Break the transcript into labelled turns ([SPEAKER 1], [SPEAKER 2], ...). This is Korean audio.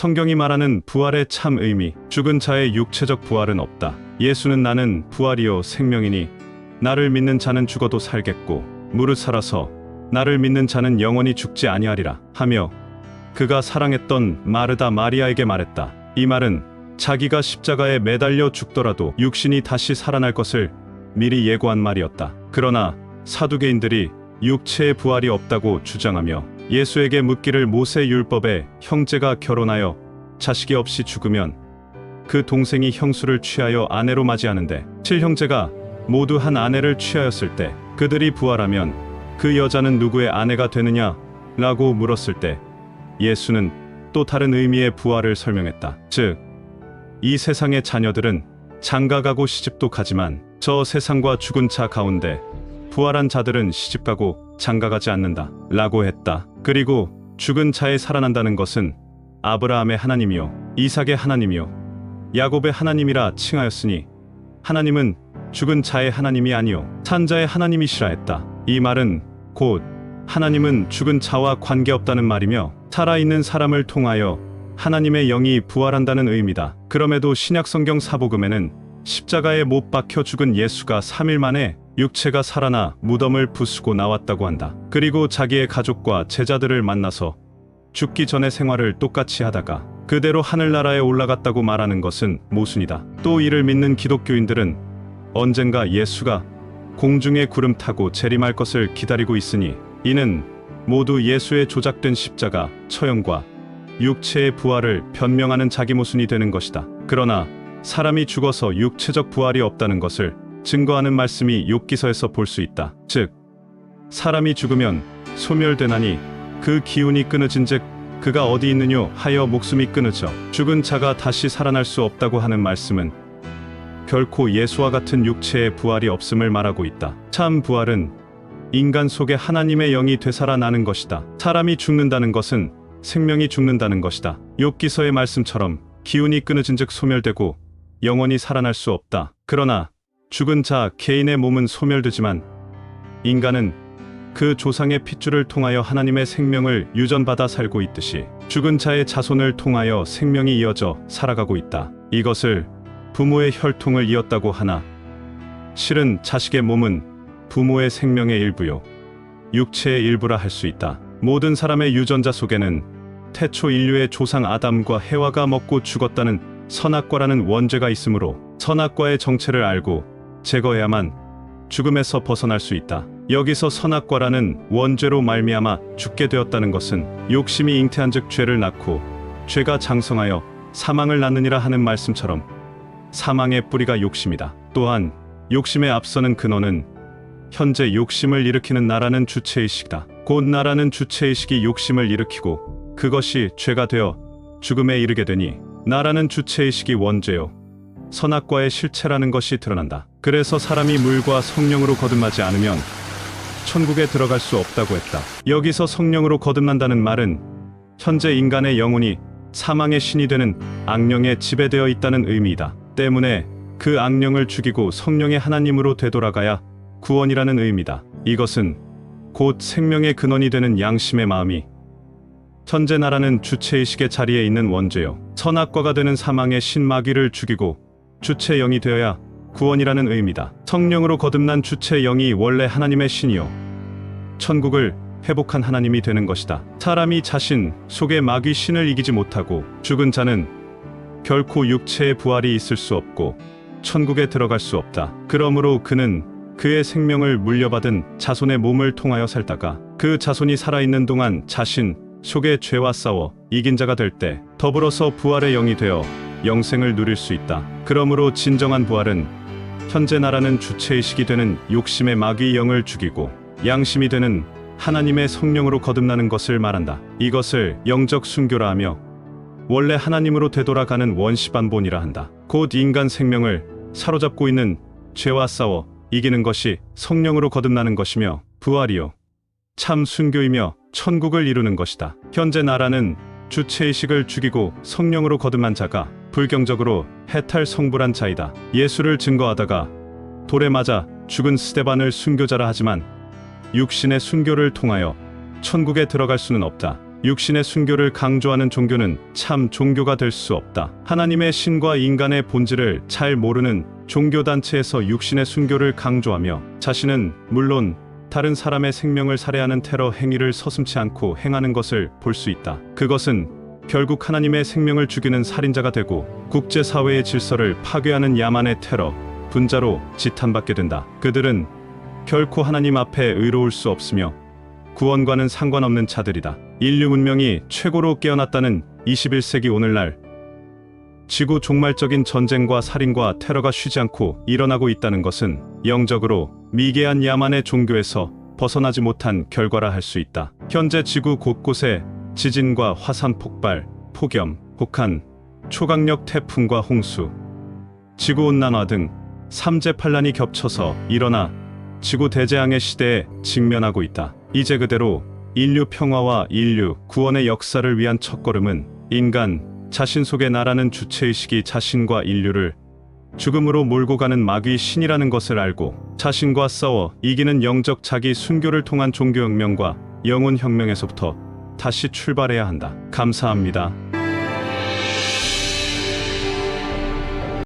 [SPEAKER 1] 성경이 말하는 부활의 참 의미, 죽은 자의 육체적 부활은 없다. 예수는 나는 부활이요 생명이니 나를 믿는 자는 죽어도 살겠고 무릇 살아서 나를 믿는 자는 영원히 죽지 아니하리라 하며 그가 사랑했던 마르다 마리아에게 말했다. 이 말은 자기가 십자가에 매달려 죽더라도 육신이 다시 살아날 것을 미리 예고한 말이었다. 그러나 사두개인들이 육체의 부활이 없다고 주장하며 예수에게 묻기를 모세 율법에 형제가 결혼하여 자식이 없이 죽으면 그 동생이 형수를 취하여 아내로 맞이하는데 칠형제가 모두 한 아내를 취하였을 때 그들이 부활하면 그 여자는 누구의 아내가 되느냐? 라고 물었을 때 예수는 또 다른 의미의 부활을 설명했다. 즉, 이 세상의 자녀들은 장가가고 시집도 가지만 저 세상과 죽은 차 가운데 부활한 자들은 시집가고 장가가지 않는다. 라고 했다. 그리고 죽은 자에 살아난다는 것은 아브라함의 하나님이요, 이삭의 하나님이요, 야곱의 하나님이라 칭하였으니 하나님은 죽은 자의 하나님이 아니요, 산 자의 하나님이시라 했다. 이 말은 곧 하나님은 죽은 자와 관계없다는 말이며 살아있는 사람을 통하여 하나님의 영이 부활한다는 의미다. 그럼에도 신약 성경 사복음에는 십자가에 못 박혀 죽은 예수가 3일 만에 육체가 살아나 무덤을 부수고 나왔다고 한다. 그리고 자기의 가족과 제자들을 만나서 죽기 전의 생활을 똑같이 하다가 그대로 하늘나라에 올라갔다고 말하는 것은 모순이다. 또 이를 믿는 기독교인들은 언젠가 예수가 공중에 구름 타고 재림할 것을 기다리고 있으니 이는 모두 예수의 조작된 십자가 처형과 육체의 부활을 변명하는 자기 모순이 되는 것이다. 그러나 사람이 죽어서 육체적 부활이 없다는 것을 증거하는 말씀이 욥기서에서 볼 수 있다. 즉 사람이 죽으면 소멸되나니 그 기운이 끊어진즉 그가 어디 있느뇨 하여 목숨이 끊어져 죽은 자가 다시 살아날 수 없다고 하는 말씀은 결코 예수와 같은 육체의 부활이 없음을 말하고 있다. 참 부활은 인간 속에 하나님의 영이 되살아나는 것이다. 사람이 죽는다는 것은 생명이 죽는다는 것이다. 욥기서의 말씀처럼 기운이 끊어진즉 소멸되고 영원히 살아날 수 없다. 그러나 죽은 자 개인의 몸은 소멸되지만 인간은 그 조상의 핏줄을 통하여 하나님의 생명을 유전받아 살고 있듯이 죽은 자의 자손을 통하여 생명이 이어져 살아가고 있다. 이것을 부모의 혈통을 이었다고 하나 실은 자식의 몸은 부모의 생명의 일부요 육체의 일부라 할 수 있다. 모든 사람의 유전자 속에는 태초 인류의 조상 아담과 해와가 먹고 죽었다는 선악과라는 원죄가 있으므로 선악과의 정체를 알고 제거해야만 죽음에서 벗어날 수 있다. 여기서 선악과라는 원죄로 말미암아 죽게 되었다는 것은 욕심이 잉태한즉 죄를 낳고 죄가 장성하여 사망을 낳느니라 하는 말씀처럼 사망의 뿌리가 욕심이다. 또한 욕심에 앞서는 근원은 현재 욕심을 일으키는 나라는 주체의식이다. 곧 나라는 주체의식이 욕심을 일으키고 그것이 죄가 되어 죽음에 이르게 되니 나라는 주체의식이 원죄요. 선악과의 실체라는 것이 드러난다. 그래서 사람이 물과 성령으로 거듭나지 않으면 천국에 들어갈 수 없다고 했다. 여기서 성령으로 거듭난다는 말은 현재 인간의 영혼이 사망의 신이 되는 악령에 지배되어 있다는 의미이다. 때문에 그 악령을 죽이고 성령의 하나님으로 되돌아가야 구원이라는 의미다. 이것은 곧 생명의 근원이 되는 양심의 마음이 현재 나라는 주체의식의 자리에 있는 원죄요. 선악과가 되는 사망의 신마귀를 죽이고 주체 영이 되어야 구원이라는 의미다. 성령으로 거듭난 주체 영이 원래 하나님의 신이요. 천국을 회복한 하나님이 되는 것이다. 사람이 자신 속의 마귀 신을 이기지 못하고 죽은 자는 결코 육체의 부활이 있을 수 없고 천국에 들어갈 수 없다. 그러므로 그는 그의 생명을 물려받은 자손의 몸을 통하여 살다가 그 자손이 살아있는 동안 자신 속의 죄와 싸워 이긴 자가 될 때 더불어서 부활의 영이 되어 영생을 누릴 수 있다. 그러므로 진정한 부활은 현재 나라는 주체의식이 되는 욕심의 마귀 영을 죽이고 양심이 되는 하나님의 성령으로 거듭나는 것을 말한다. 이것을 영적 순교라 하며 원래 하나님으로 되돌아가는 원시 반본이라 한다. 곧 인간 생명을 사로잡고 있는 죄와 싸워 이기는 것이 성령으로 거듭나는 것이며 부활이요. 참 순교이며 천국을 이루는 것이다. 현재 나라는 주체의식을 죽이고 성령으로 거듭난 자가 불경적으로 해탈 성불한 자이다. 예수를 증거하다가 돌에 맞아 죽은 스테반을 순교자라 하지만 육신의 순교를 통하여 천국에 들어갈 수는 없다. 육신의 순교를 강조하는 종교는 참 종교가 될 수 없다. 하나님의 신과 인간의 본질을 잘 모르는 종교 단체에서 육신의 순교를 강조하며 자신은 물론 다른 사람의 생명을 살해하는 테러 행위를 서슴지 않고 행하는 것을 볼 수 있다. 그것은 결국 하나님의 생명을 죽이는 살인자가 되고 국제사회의 질서를 파괴하는 야만의 테러, 분자로 지탄받게 된다. 그들은 결코 하나님 앞에 의로울 수 없으며 구원과는 상관없는 자들이다. 인류 문명이 최고로 깨어났다는 21세기 오늘날 지구 종말적인 전쟁과 살인과 테러가 쉬지 않고 일어나고 있다는 것은 영적으로 미개한 야만의 종교에서 벗어나지 못한 결과라 할 수 있다. 현재 지구 곳곳에 지진과 화산 폭발, 폭염, 혹한, 초강력 태풍과 홍수, 지구 온난화 등 삼재 판란이 겹쳐서 일어나 지구 대재앙의 시대에 직면하고 있다. 이제 그대로 인류 평화와 인류 구원의 역사를 위한 첫걸음은 인간 자신 속에 나라는 주체의식이 자신과 인류를 죽음으로 몰고 가는 마귀 신이라는 것을 알고 자신과 싸워 이기는 영적 자기 순교를 통한 종교혁명과 영혼혁명에서부터 다시 출발해야 한다. 감사합니다.